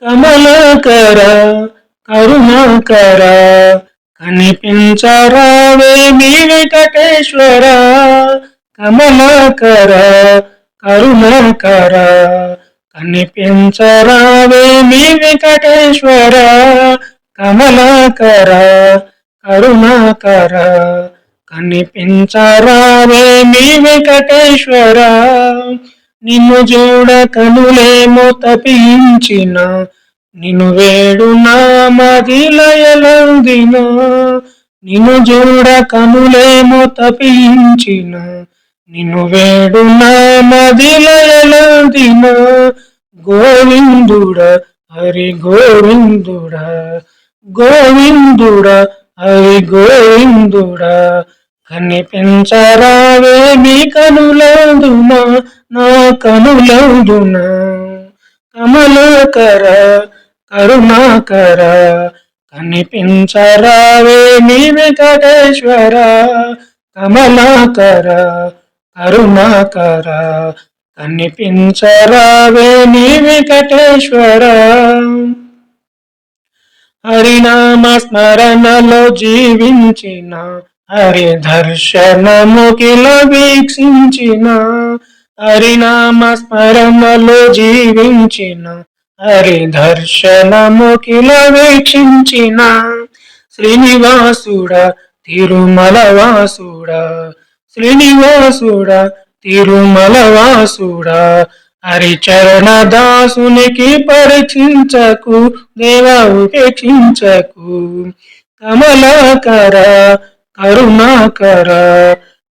కమలకర కరుణాకర కనిపించరావే మీ వెంకటేశ్వర? కమలకర కరుణాకర కనిపించరావే మీ వెంకటేశ్వర? కమలకర కరుణాకర కనిపించరావే మీ వెంకటేశ్వర? నిన్ను చూడ కనులేమో తపించిన నిన్ను వేడు నా మదిలయలందిన నిన్ను చూడ కనులేమో తపించిన నిన్ను వేడు నా మదిలయలందిన గోవిందుడ హరి గోవిందుడ గోవిందుడ హరి గోవిందుడ. కనిపించరావే మీ కనులందున నా కనులందునా. కమలకర కరుణాకర కనిపించరావే మీ వెంకటేశ్వర. కమలాకర కరుణాకర కనిపించరావే మీ వెంకటేశ్వర. హరినామ స్మరణలో జీవించిన హరి దర్శనముకిల వీక్షించిన హరినామ స్మరణలో జీవించిన హరి దర్శనముకిల వీక్షించిన శ్రీనివాసుడ తిరుమల వాసుడ శ్రీనివాసుడ తిరుమల వాసుడ హరిచరణ దాసునికి పరిచించకు దేవా ఉపేక్షించకు కమలాకర కరుణాకర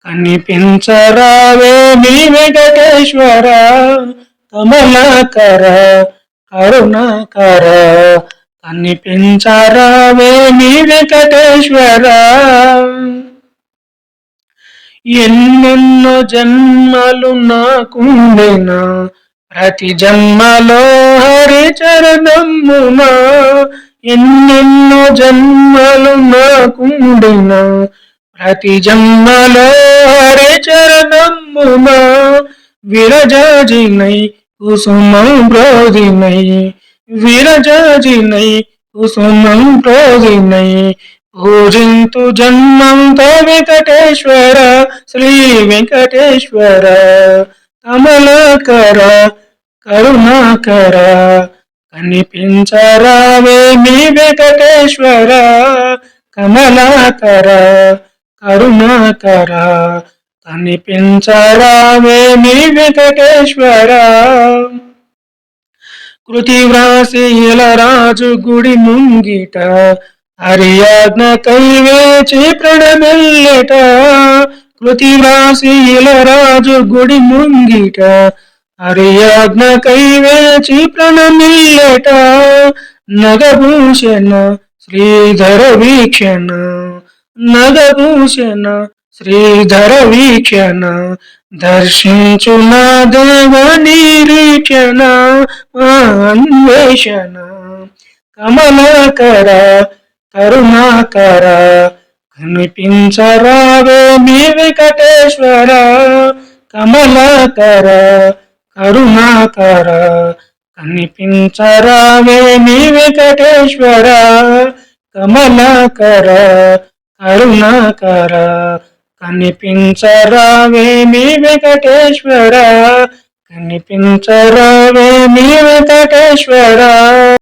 కనిపించరావే మీ వెంకటేశ్వర కమలాకర కరుణాకర కనిపించరావే మీ వెంకటేశ్వర. ఎన్నెన్నో జన్మలు నాకుండెనా ప్రతి జన్మలో హరి చరణమ్మునా ఎన్నెన్నో జన్మలు నాకుండెనా ప్రతి జన్మలో హరి చరణమున విరజాజినై కుసుమం ప్రోదినై విరజాజినై కుసుమం ప్రోదినై పూజింతు జన్మంతో వెంకటేశ్వర శ్రీ వెంకటేశ్వర కమలాకర కరుణాకర కనిపించరావే మీ వెంకటేశ్వర కమలాకర కరుణాకర. కనిపించరావే మీ వెంకటేశ్వర. కృతి వ్రాసి రాజు గుడి ముంగిట హరియాజ్ఞ కైవేచి ప్రణమెల్లెట. కృతి వ్రాసి రాజు గుడి ముంగిట హరియాజ్ఞ కైవేచి ప్రణమిల్లెట నగభూషణ శ్రీధర వీక్షణ నగభూషణ శ్రీధర వీక్షణ దర్శించు నా దేవ నిరీక్షణ అన్వేషణ. కమలకర కరుణాకర కనిపించరావే మీ వెంకటేశ్వర కమలాకర కరుణాకర కనిపించరావే నీ వెంకటేశ్వర కమలాకర కరుణాకర కనిపించరావే మీ వెంకటేశ్వర కనిపించరావే మీ వెంకటేశ్వర.